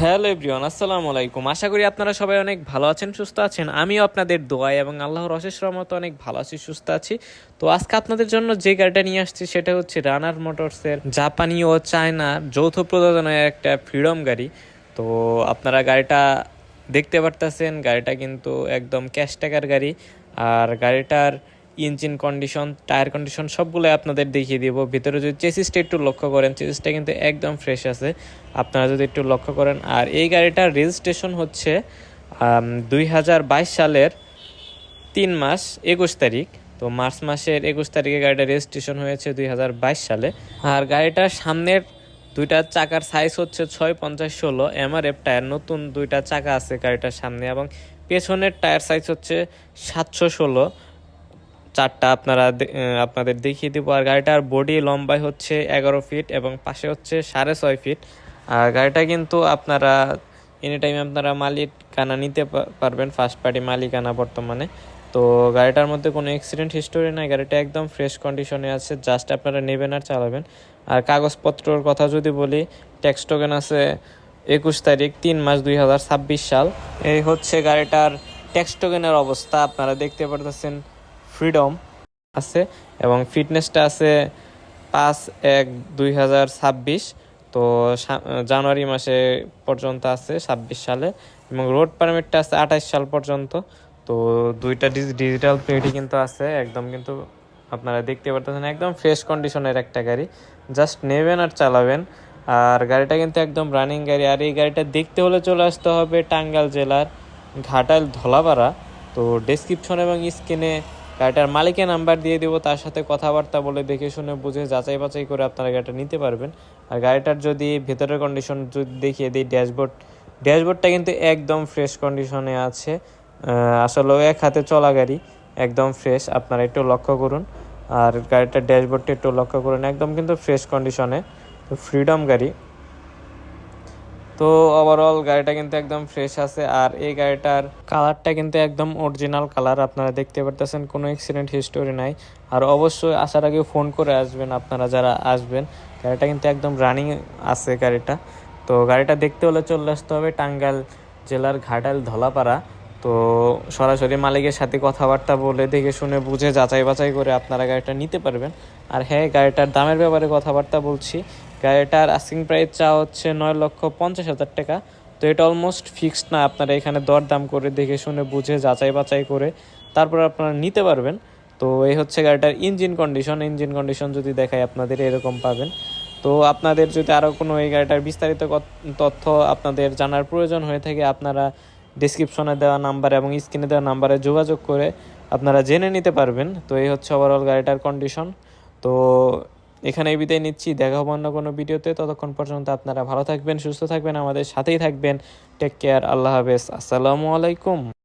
Hello everyone, আসসালামু আলাইকুম। আশা করি আপনারা সবাই অনেক ভালো আছেন, সুস্থ আছেন। আমিও আপনাদের দোয়ায় এবং আল্লাহর অশেষ রহমতে অনেক ভালো আছি, সুস্থ আছি। তো আজকে আপনাদের জন্য যে গাড়িটা নিয়ে আসছি, সেটা হচ্ছে রানার মোটরসের জাপানি ও চায়না যৌথ প্রযোজনায় একটা ফ্রিডম গাড়ি। তো আপনারা গাড়িটা দেখতে পারতেছেন, গাড়িটা কিন্তু একদম ক্যাশ টাকার গাড়ি। আর গাড়িটার ইঞ্জিন কন্ডিশন, টায়ার কন্ডিশন সবগুলো আপনাদের দেখিয়ে দিব। ভিতরে যদি চেসিসটা একটু লক্ষ্য করেন চেসিসটা কিন্তু একদম ফ্রেশ আছে। আপনারা যদি একটু লক্ষ্য করেন, আর এই গাড়িটার রেজিস্ট্রেশন হচ্ছে দুই হাজার বাইশ সালের তিন মাস একুশ তারিখ। তো মার্চ মাসের একুশ তারিখে গাড়িটা রেজিস্ট্রেশন হয়েছে দুই হাজার বাইশ সালে। আর গাড়িটার সামনের দুইটা চাকার সাইজ হচ্ছে ছয় পঞ্চাশ ষোলো এমআরএফ টায়ার নতুন দুইটা চাকা আছে গাড়িটার সামনে এবং পেছনের টায়ার সাইজ হচ্ছে সাতশো ষোলো। চারটা আপনারা আপনাদের দেখিয়ে দিব। আর গাড়িটার বডি লম্বাই হচ্ছে এগারো ফিট এবং পাশে হচ্ছে সাড়ে ছয় ফিট আর গাড়িটা কিন্তু আপনারা এনি টাইম আপনারা মালিকানা নিতে পারবেন ফার্স্ট পার্টি মালিকানা বর্তমানে। তো গাড়িটার মধ্যে কোনো অ্যাক্সিডেন্ট হিস্টোরি নাই, গাড়িটা একদম ফ্রেশ কন্ডিশনে আছে জাস্ট আপনারা নেবেন আর চালাবেন। আর কাগজপত্রর কথা যদি বলি ট্যাক্স টোকেন আছে একুশ তারিখ, তিন মাস দুই হাজার ছাব্বিশ সাল। এই হচ্ছে গাড়িটার ট্যাক্স টোকেনের অবস্থা, আপনারা দেখতে পারতেছেন। ফ্রিডম আছে এবং ফিটনেসটা আছে পাঁচ এক দুই হাজার ছাব্বিশ। তো জানুয়ারি মাসে পর্যন্ত আছে ছাব্বিশ সালে এবং রোড পারমিটটা আছে আঠাশ সাল পর্যন্ত। তো দুইটা ডিজিটাল প্রিন্টই কিন্তু আছে, একদম কিন্তু আপনারা দেখতে পারতেছেন, একদম ফ্রেশ কন্ডিশনের একটা গাড়ি। জাস্ট নেবেন আর চালাবেন। আর গাড়িটা কিন্তু একদম রানিং গাড়ি, আর এই গাড়িটা দেখতে হলে চলে আসতে হবে টাঙ্গাইল জেলার ঘাটাল ধলাপাড়া। তো ডেসক্রিপশন এবং স্ক্রিনে গাড়িটার মালিকের নাম্বার দিয়ে দেবো, তার সাথে কথাবার্তা বলে দেখে শুনে বুঝে যাচাই বাছাই করে আপনারা গাড়িটা নিতে পারবেন। আর গাড়িটার যদি ভেতরের কন্ডিশন যদি দেখিয়ে দিই ড্যাশবোর্ড ড্যাশবোর্ডটা কিন্তু একদম ফ্রেশ কন্ডিশনে আছে। আসলে এক হাতে চলা গাড়ি, একদম ফ্রেশ আপনারা একটু লক্ষ্য করুন। আর গাড়িটার ড্যাশবোর্ডটা একটু লক্ষ্য করুন, একদম কিন্তু ফ্রেশ কন্ডিশনে তো ফ্রিডম গাড়ি। তো ওভারঅল গাড়িটা কিন্তু একদম ফ্রেশ আছে, আর এই গাড়িটার কালারটা কিন্তু একদম অরিজিনাল কালার আপনারা দেখতে পারতেছেন, কোনো অ্যাক্সিডেন্ট হিস্টোরি নাই। আর অবশ্যই আসার আগে ফোন করে আসবেন আপনারা যারা আসবেন। গাড়িটা কিন্তু একদম রানিং আছে গাড়িটা। তো গাড়িটা দেখতে হলে চলে আসতে হবে টাঙ্গাইল জেলার ঘাটাল ধলাপাড়া। তো সরাসরি মালিকের সাথে কথাবার্তা বলে দেখে শুনে বুঝে যাচাই বাছাই করে আপনারা গাড়িটা নিতে পারবেন। আর হ্যাঁ গাড়িটার দামের ব্যাপারে কথাবার্তা বলছি। গাড়িটার আস্কিং প্রাইস চা হচ্ছে নয় লক্ষ পঞ্চাশ হাজার টাকা। তো এটা অলমোস্ট ফিক্সড না, আপনারা এখানে দরদাম করে দেখে শুনে বুঝে যাচাই বাছাই করে তারপর আপনারা নিতে পারবেন। তো এই হচ্ছে গাড়িটার ইঞ্জিন কন্ডিশন ইঞ্জিন কন্ডিশন যদি দেখায় আপনাদের, এরকম পাবেন। তো আপনাদের যদি আরও কোনো এই গাড়িটার বিস্তারিত তথ্য আপনাদের জানার প্রয়োজন হয়ে থাকে, আপনারা ডিসক্রিপশনে দেওয়া নাম্বার এবং স্ক্রিনে দেওয়া নাম্বারে যোগাযোগ করে আপনারা জেনে নিতে পারবেন। তো এই হচ্ছে ওভারঅল গাড়িটার কন্ডিশন তো এখানে এই বিদায় নিচ্ছি। দেখা হব অন্য কোনো ভিডিওতে। ততক্ষণ পর্যন্ত আপনারা ভালো থাকবেন, সুস্থ থাকবেন, আমাদের সাথেই থাকবেন। টেক কেয়ার আল্লাহ হাফেজ। আসসালামু আলাইকুম।